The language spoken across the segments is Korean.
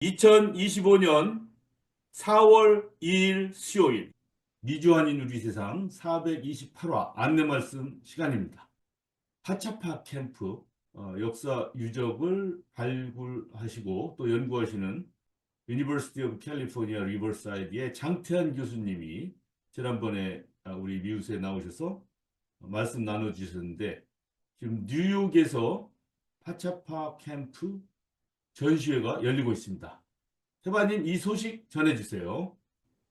2025년 4월 2일 수요일 미주한인 우리 세상 428화 안내 말씀 시간입니다. 파차파 캠프 어, 역사 유적을 발굴하시고 또 연구하시는 유니버시티 오브 캘리포니아 리버사이드의 장태한 교수님이 지난번에 아, 우리 미우스에 나오셔서 말씀 나눠주셨는데 지금 뉴욕에서 파차파 캠프 전시회가 열리고 있습니다. 태바님 이 소식 전해주세요.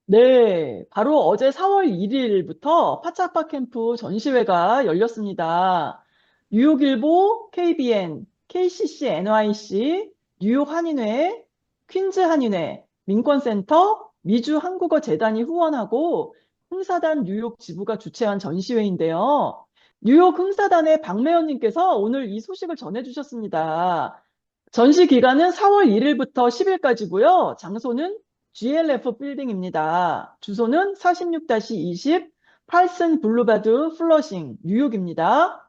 네, 바로 어제 4월 1일부터 파차파 캠프 전시회가 열렸습니다. 뉴욕일보, KBN, KCC NYC, 뉴욕 한인회, 퀸즈 한인회, 민권센터, 미주 한국어 재단이 후원하고 흥사단 뉴욕 지부가 주최한 전시회인데요. 뉴욕 흥사단의 박매연님께서 오늘 이 소식을 전해주셨습니다. 전시 기간은 4월 1일부터 10일까지고요. 장소는 GLF 빌딩입니다. 주소는 46-20 팔슨 블루바드 플러싱 뉴욕입니다.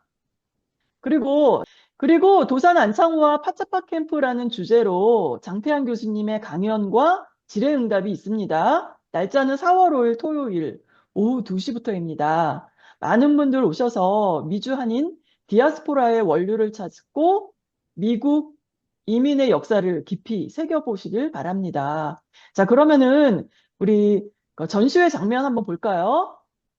그리고 그리고 도산 안창호와 파차파 캠프라는 주제로 장태환 교수님의 강연과 질의응답이 있습니다. 날짜는 4월 5일 토요일 오후 2시부터입니다. 많은 분들 오셔서 미주 한인 디아스포라의 원류를 찾고 미국 이민의 역사를 깊이 새겨보시길 바랍니다. 자, 그러면은 우리 그 전시회 장면 한번 볼까요?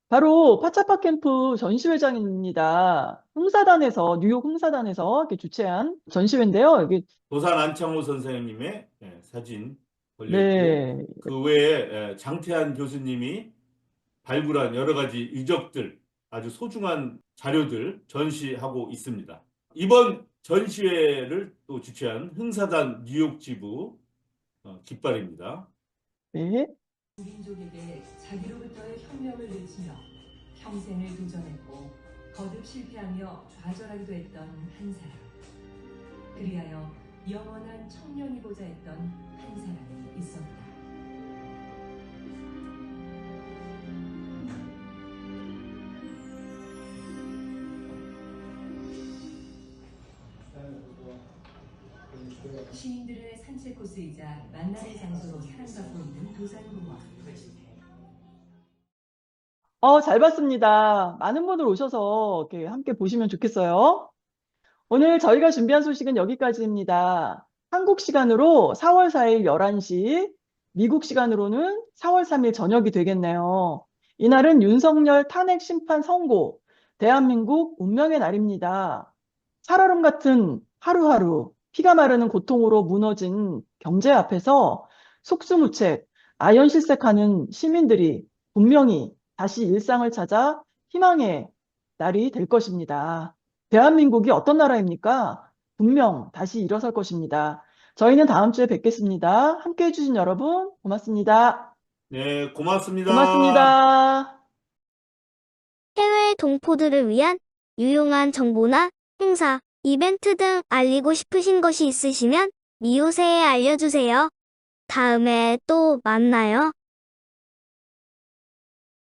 바로 파차파 캠프 전시회장입니다. 흥사단에서 뉴욕 흥사단에서 주최한 전시회인데요. 이게 도산 안창호 선생님의 예, 사진 걸려 있고 네, 그 외에 예, 장태한 교수님이 발굴한 여러 가지 유적들 아주 소중한 자료들 전시하고 있습니다. 이번 전시회를 또 주최한 흥사단 뉴욕 지부 어, 깃발입니다. 네, 민족에게 자기로부터의 혁명을 외치며 평생을 도전했고 거듭 실패하며 좌절하기도 했던 한 사람. 그리하여 영원한 청년이고자 했던 한 사람이 있었다. 시민들의 산책 코스이자 만남의 장소로 사랑받고 있는 도산공원. 어, 잘 봤습니다. 많은 분들 오셔서 이렇게 함께 보시면 좋겠어요. 오늘 저희가 준비한 소식은 여기까지입니다. 한국 시간으로 4월 4일 11시, 미국 시간으로는 4월 3일 저녁이 되겠네요. 이날은 윤석열 탄핵 심판 선고, 대한민국 운명의 날입니다. 살얼음 같은 하루하루, 피가 마르는 고통으로 무너진 경제 앞에서 속수무책, 아연실색하는 시민들이 분명히 다시 일상을 찾아 희망의 날이 될 것입니다. 대한민국이 어떤 나라입니까? 분명 다시 일어설 것입니다. 저희는 다음 주에 뵙겠습니다. 함께 해주신 여러분, 고맙습니다. 네, 고맙습니다. 고맙습니다. 해외 동포들을 위한 유용한 정보나 행사, 이벤트 등 알리고 싶으신 것이 있으시면 미우새에 알려주세요. 다음에 또 만나요.